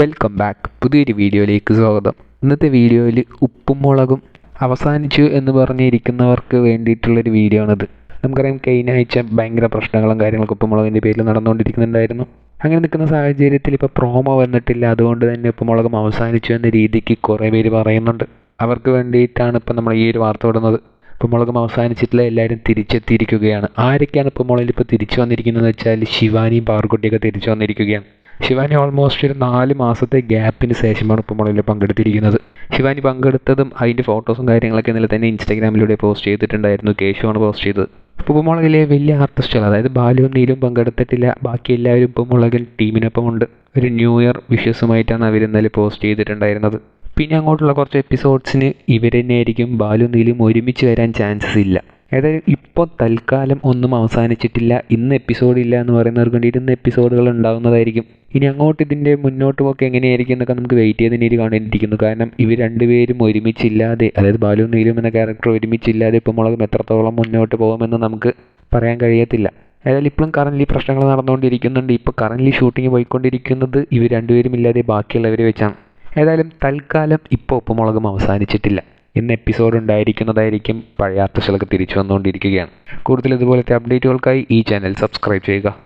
Welcome back പുതിയൊരു വീഡിയോയിലേക്ക് സ്വാഗതം. ഇന്നത്തെ വീഡിയോയിൽ ഉപ്പും മുളകും അവസാനിച്ചു എന്ന് പറഞ്ഞിരിക്കുന്നവർക്ക് വേണ്ടിയിട്ടുള്ളൊരു വീഡിയോ ആണിത്. നമുക്കറിയാം കഴിഞ്ഞ ആഴ്ച ഭയങ്കര പ്രശ്നങ്ങളും കാര്യങ്ങളൊക്കെ ഉപ്പും മുളകിന്റെ പേരിൽ നടന്നുകൊണ്ടിരിക്കുന്നുണ്ടായിരുന്നു. അങ്ങനെ നിൽക്കുന്ന സാഹചര്യത്തിൽ ഇപ്പോൾ പ്രോമോ വന്നിട്ടില്ല. അതുകൊണ്ട് തന്നെ ഉപ്പുമുളകും അവസാനിച്ചു എന്ന രീതിക്ക് കുറേ പേര് പറയുന്നുണ്ട്. അവർക്ക് വേണ്ടിയിട്ടാണ് ഇപ്പം നമ്മൾ ഈ ഒരു വാർത്ത വിടുന്നത്. ഉപ്പുമുളകും അവസാനിച്ചിട്ടില്ല. എല്ലാവരും തിരിച്ചെത്തിയിരിക്കുകയാണ്. ആരൊക്കെയാണ് ഉപ്പുമുളകിൽ ഇപ്പോൾ തിരിച്ചു വന്നിരിക്കുന്നതെന്ന് വെച്ചാൽ ശിവാനിയും പാർക്കുട്ടിയൊക്കെ തിരിച്ചു വന്നിരിക്കുകയാണ്. ശിവാനി ഓൾമോസ്റ്റ് ഒരു നാല് മാസത്തെ ഗ്യാപ്പിന് ശേഷമാണ് ഉപ്പുമുളകിൽ പങ്കെടുത്തിരിക്കുന്നത്. ശിവാനി പങ്കെടുത്തതും അതിന്റെ ഫോട്ടോസും കാര്യങ്ങളൊക്കെ ഇന്നലെ തന്നെ ഇൻസ്റ്റാഗ്രാമിലൂടെ പോസ്റ്റ് ചെയ്തിട്ടുണ്ടായിരുന്നു. കേശുവാണ് പോസ്റ്റ് ചെയ്തത്. ഉപ്പുമുളകിലെ വലിയ ആർട്ടിസ്റ്റുകൾ അതായത് ബാലുവും നീലും പങ്കെടുത്തിട്ടില്ല. ബാക്കി എല്ലാവരും ഉപ്പുമുളകിൽ ടീമിനൊപ്പമുണ്ട്. ഒരു ന്യൂ ഇയർ വിഷസുമായിട്ടാണ് അവർ ഇന്നലെ പോസ്റ്റ് ചെയ്തിട്ടുണ്ടായിരുന്നത്. പിന്നെ അങ്ങോട്ടുള്ള കുറച്ച് എപ്പിസോഡ്സിന് ഇവർ തന്നെയായിരിക്കും ബാലു നീലും ഒരുമിച്ച് വരാൻ ചാൻസസ് ഇല്ല. ഏതായാലും ഇപ്പോൾ തൽക്കാലം ഒന്നും അവസാനിച്ചിട്ടില്ല. ഇന്ന് എപ്പിസോഡ് ഇല്ല എന്ന് പറയുന്നവർക്ക് വേണ്ടി ഇന്ന് എപ്പിസോഡുകൾ ഉണ്ടാകുന്നതായിരിക്കും ഇനി അങ്ങോട്ട് ഇതിന്റെ മുന്നോട്ട് പോക്ക് എങ്ങനെയായിരിക്കും എന്നൊക്കെ നമുക്ക് വെയിറ്റ് ചെയ്ത് നേരി കാണേണ്ടിയിരിക്കുന്നു കാരണം ഇവർ രണ്ടുപേരും ഒരുമിച്ചില്ലാതെ അതായത് ബാലു നീലും എന്ന ക്യാരക്ടർ ഒരുമിച്ചില്ലാതെ ഇപ്പോൾ മുളകും എത്രത്തോളം മുന്നോട്ട് പോകുമെന്ന് നമുക്ക് പറയാൻ കഴിയത്തില്ല. ഏതായാലും ഇപ്പോഴും കറന്റ് പ്രശ്നങ്ങൾ നടന്നുകൊണ്ടിരിക്കുന്നുണ്ട്. ഇപ്പോൾ കറന്റ് ഷൂട്ടിംഗ് പോയിക്കൊണ്ടിരിക്കുന്നത് ഇവർ രണ്ടുപേരും ഇല്ലാതെ ബാക്കിയുള്ളവരെ വെച്ചാണ്. ഏതായാലും തൽക്കാലം ഇപ്പോൾ ഉപ്പുമുളകും അവസാനിച്ചിട്ടില്ല. ഇന്ന് എപ്പിസോഡ് ഉണ്ടായിരിക്കുന്നതായിരിക്കും. പഴയ ആർട്ടിസ്റ്റുകളൊക്കെ തിരിച്ചു വന്നുകൊണ്ടിരിക്കുകയാണ്. കൂടുതൽ ഇതുപോലത്തെ അപ്ഡേറ്റുകൾക്കായി ഈ ചാനൽ സബ്സ്ക്രൈബ് ചെയ്യുക.